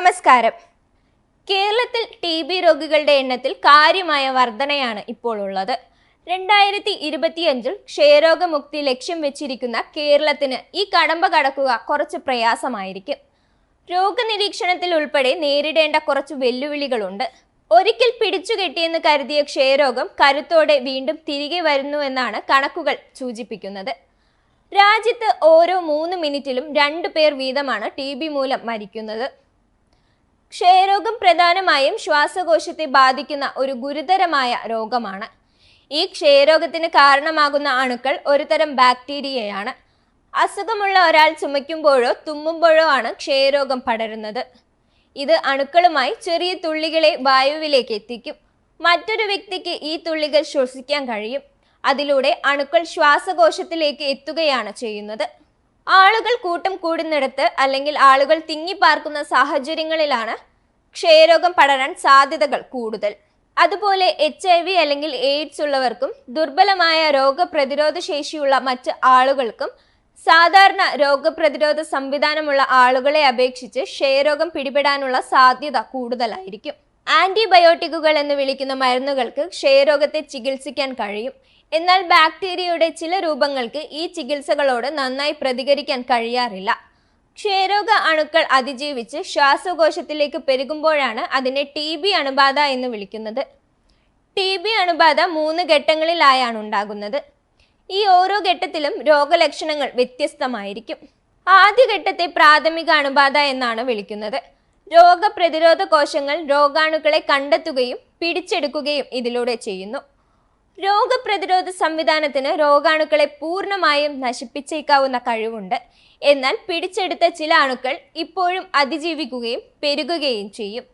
നമസ്കാരം. കേരളത്തിൽ T B രോഗികളുടെ എണ്ണത്തിൽ കാര്യമായ വർധനയാണ് ഇപ്പോൾ ഉള്ളത്. രണ്ടായിരത്തി ഇരുപത്തിയഞ്ചിൽ ക്ഷയരോഗമുക്തി ലക്ഷ്യം വെച്ചിരിക്കുന്ന കേരളത്തിന് ഈ കടമ്പ കടക്കുക കുറച്ച് പ്രയാസമായിരിക്കും. രോഗനിരീക്ഷണത്തിൽ ഉൾപ്പെടെ നേരിടേണ്ട കുറച്ച് വെല്ലുവിളികളുണ്ട്. ഒരിക്കൽ പിടിച്ചുകെട്ടിയെന്ന് കരുതിയ ക്ഷയരോഗം കരുത്തോടെ വീണ്ടും തിരികെ വരുന്നുവെന്നാണ് കണക്കുകൾ സൂചിപ്പിക്കുന്നത്. രാജ്യത്ത് ഓരോ മൂന്ന് മിനിറ്റിലും രണ്ടു പേർ വീതമാണ് ടി ബി മൂലം മരിക്കുന്നത്. ക്ഷയരോഗം പ്രധാനമായും ശ്വാസകോശത്തെ ബാധിക്കുന്ന ഒരു ഗുരുതരമായ രോഗമാണ്. ഈ ക്ഷയരോഗത്തിന് കാരണമാകുന്ന അണുക്കൾ ഒരുതരം ബാക്ടീരിയയാണ്. അസുഖമുള്ള ഒരാൾ ചുമയ്ക്കുമ്പോഴോ തുമ്മുമ്പോഴോ ആണ് ക്ഷയരോഗം പടരുന്നത്. ഇത് അണുക്കളുമായി ചെറിയ തുള്ളികളെ വായുവിലേക്ക് എത്തിക്കും. മറ്റൊരു വ്യക്തിക്ക് ഈ തുള്ളികൾ ശ്വസിക്കാൻ കഴിയും. അതിലൂടെ അണുക്കൾ ശ്വാസകോശത്തിലേക്ക് എത്തുകയാണ് ചെയ്യുന്നത്. ആളുകൾ കൂട്ടം കൂടുന്നിടത്ത് അല്ലെങ്കിൽ ആളുകൾ തിങ്ങിപ്പാർക്കുന്ന സാഹചര്യങ്ങളിലാണ് ക്ഷയരോഗം പടരാൻ സാധ്യതകൾ കൂടുതൽ. അതുപോലെ എച്ച് ഐ വി അല്ലെങ്കിൽ എയ്ഡ്സ് ഉള്ളവർക്കും ദുർബലമായ രോഗപ്രതിരോധ ശേഷിയുള്ള മറ്റ് ആളുകൾക്കും സാധാരണ രോഗപ്രതിരോധ സംവിധാനമുള്ള ആളുകളെ അപേക്ഷിച്ച് ക്ഷയരോഗം പിടിപെടാനുള്ള സാധ്യത കൂടുതലായിരിക്കും. ആന്റിബയോട്ടിക്കുകൾ എന്ന് വിളിക്കുന്ന മരുന്നുകൾക്ക് ക്ഷയരോഗത്തെ ചികിത്സിക്കാൻ കഴിയും. എന്നാൽ ബാക്ടീരിയയുടെ ചില രൂപങ്ങൾക്ക് ഈ ചികിത്സകളോട് നന്നായി പ്രതികരിക്കാൻ കഴിയാറില്ല. ക്ഷയരോഗ അണുക്കൾ അതിജീവിച്ച് ശ്വാസകോശത്തിലേക്ക് പെരുകുമ്പോഴാണ് അതിനെ ടി ബി അണുബാധ എന്ന് വിളിക്കുന്നത്. ടി ബി അണുബാധ മൂന്ന് ഘട്ടങ്ങളിലായാണ് ഉണ്ടാകുന്നത്. ഈ ഓരോ ഘട്ടത്തിലും രോഗലക്ഷണങ്ങൾ വ്യത്യസ്തമായിരിക്കും. ആദ്യഘട്ടത്തെ പ്രാഥമിക അണുബാധ എന്നാണ് വിളിക്കുന്നത്. രോഗപ്രതിരോധ കോശങ്ങൾ രോഗാണുക്കളെ കണ്ടെത്തുകയും പിടിച്ചെടുക്കുകയും ഇതിലൂടെ ചെയ്യുന്നു. രോഗപ്രതിരോധ സംവിധാനത്തിന് രോഗാണുക്കളെ പൂർണമായും നശിപ്പിച്ചേക്കാവുന്ന കഴിവുണ്ട്. എന്നാൽ പിടിച്ചെടുത്ത ചില അണുക്കൾ ഇപ്പോഴും അതിജീവിക്കുകയും പെരുകുകയും ചെയ്യും.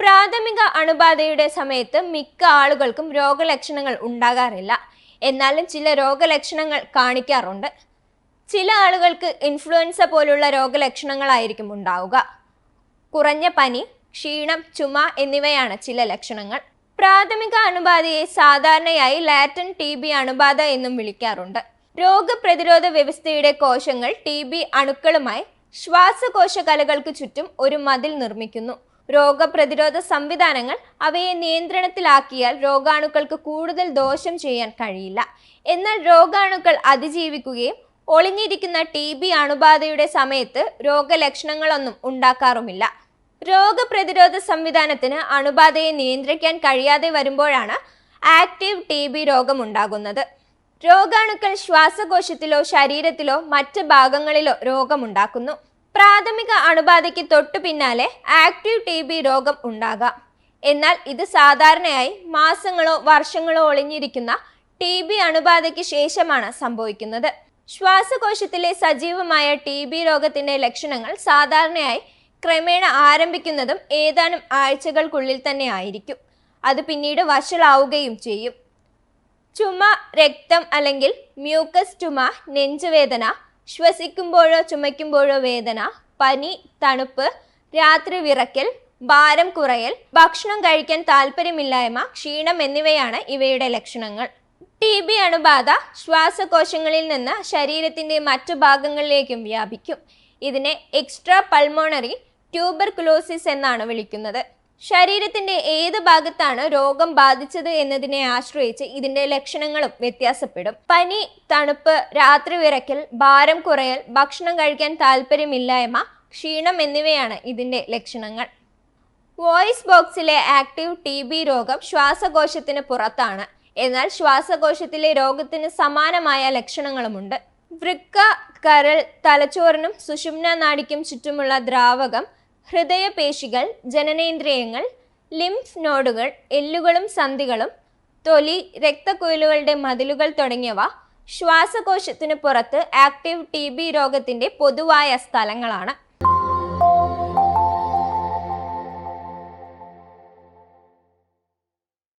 പ്രാഥമിക അണുബാധയുടെ സമയത്ത് മിക്ക ആളുകൾക്കും രോഗലക്ഷണങ്ങൾ ഉണ്ടാകാറില്ല. എന്നാലും ചില രോഗലക്ഷണങ്ങൾ കാണിക്കാറുണ്ട്. ചില ആളുകൾക്ക് ഇൻഫ്ലുവൻസ പോലുള്ള രോഗലക്ഷണങ്ങളായിരിക്കും ഉണ്ടാവുക. കുറഞ്ഞ പനി ക്ഷീണം ചുമ എന്നിവയാണ് ചില ലക്ഷണങ്ങൾ. പ്രാഥമിക അണുബാധയെ സാധാരണയായി ലാറ്റൻ ടി ബി അണുബാധ എന്നും വിളിക്കാറുണ്ട്. രോഗപ്രതിരോധ വ്യവസ്ഥയുടെ കോശങ്ങൾ ടി ബി അണുക്കളുമായി ശ്വാസകോശ കലകൾക്ക് ചുറ്റും ഒരു മതിൽ നിർമ്മിക്കുന്നു. രോഗപ്രതിരോധ സംവിധാനങ്ങൾ അവയെ നിയന്ത്രണത്തിലാക്കിയാൽ രോഗാണുക്കൾക്ക് കൂടുതൽ ദോഷം ചെയ്യാൻ കഴിയില്ല. എന്നാൽ രോഗാണുക്കൾ അതിജീവിക്കുകയും ഒളിഞ്ഞിരിക്കുന്ന ടി ബി അണുബാധയുടെ സമയത്ത് രോഗലക്ഷണങ്ങളൊന്നും ഉണ്ടാക്കാറുമില്ല. രോഗപ്രതിരോധ സംവിധാനത്തിന് അണുബാധയെ നിയന്ത്രിക്കാൻ കഴിയാതെ വരുമ്പോഴാണ് ആക്റ്റീവ് ടി ബി രോഗമുണ്ടാകുന്നത്. രോഗാണുക്കൾ ശ്വാസകോശത്തിലോ ശരീരത്തിലോ മറ്റ് ഭാഗങ്ങളിലോ രോഗമുണ്ടാക്കുന്നു. പ്രാഥമിക അണുബാധയ്ക്ക് തൊട്ടു പിന്നാലെ ആക്റ്റീവ് ടി ബി രോഗം ഉണ്ടാകാം. എന്നാൽ ഇത് സാധാരണയായി മാസങ്ങളോ വർഷങ്ങളോ ഒളിഞ്ഞിരിക്കുന്ന ടി ബി അണുബാധയ്ക്ക് ശേഷമാണ് സംഭവിക്കുന്നത്. ശ്വാസകോശത്തിലെ സജീവമായ ടി ബി രോഗത്തിന്റെ ലക്ഷണങ്ങൾ സാധാരണയായി ക്രമേണ ആരംഭിക്കുന്നതും ഏതാനും ആഴ്ചകൾക്കുള്ളിൽ തന്നെ ആയിരിക്കും. അത് പിന്നീട് വഷളാവുകയും ചെയ്യും. ചുമ രക്തം അല്ലെങ്കിൽ മ്യൂക്കസ് ചുമ നെഞ്ചുവേദന ശ്വസിക്കുമ്പോഴോ ചുമയ്ക്കുമ്പോഴോ വേദന പനി തണുപ്പ് രാത്രി വിറയ്ക്കൽ ഭാരം കുറയൽ ഭക്ഷണം കഴിക്കാൻ താല്പര്യമില്ലായ്മ ക്ഷീണം എന്നിവയാണ് ഇവയുടെ ലക്ഷണങ്ങൾ. ടി ബി അണുബാധ ശ്വാസകോശങ്ങളിൽ നിന്ന് ശരീരത്തിന്റെ മറ്റു ഭാഗങ്ങളിലേക്കും വ്യാപിക്കും. ഇതിനെ എക്സ്ട്രാ പൾമോണറി ട്യൂബർകുലോസിസ് എന്നാണ് വിളിക്കുന്നത്. ശരീരത്തിന്റെ ഏത് ഭാഗത്താണ് രോഗം ബാധിച്ചത് എന്നതിനെ ആശ്രയിച്ച് ഇതിന്റെ ലക്ഷണങ്ങളും വ്യത്യാസപ്പെടും. പനി തണുപ്പ് രാത്രി വിറയ്ക്കൽ ഭാരം കുറയൽ ഭക്ഷണം കഴിക്കാൻ താല്പര്യമില്ലായ്മ ക്ഷീണം എന്നിവയാണ് ഇതിന്റെ ലക്ഷണങ്ങൾ. വോയിസ് ബോക്സിലെ ആക്റ്റീവ് ടി ബി രോഗം ശ്വാസകോശത്തിന് പുറത്താണ്. എന്നാൽ ശ്വാസകോശത്തിലെ രോഗത്തിന് സമാനമായ ലക്ഷണങ്ങളുമുണ്ട്. വൃക്ക കരൾ തലച്ചോറിനും സുഷുമ്ന നാടിക്കും ചുറ്റുമുള്ള ദ്രാവകം ഹൃദയപേശികൾ ജനനേന്ദ്രിയങ്ങൾ ലിംഫ് നോഡുകൾ എല്ലുകളും സന്ധികളും തൊലി രക്തക്കുഴലുകളുടെ മതിലുകൾ തുടങ്ങിയവ ശ്വാസകോശത്തിന് പുറത്ത് ആക്റ്റീവ് ടി ബി രോഗത്തിന്റെ പൊതുവായ സ്ഥലങ്ങളാണ്.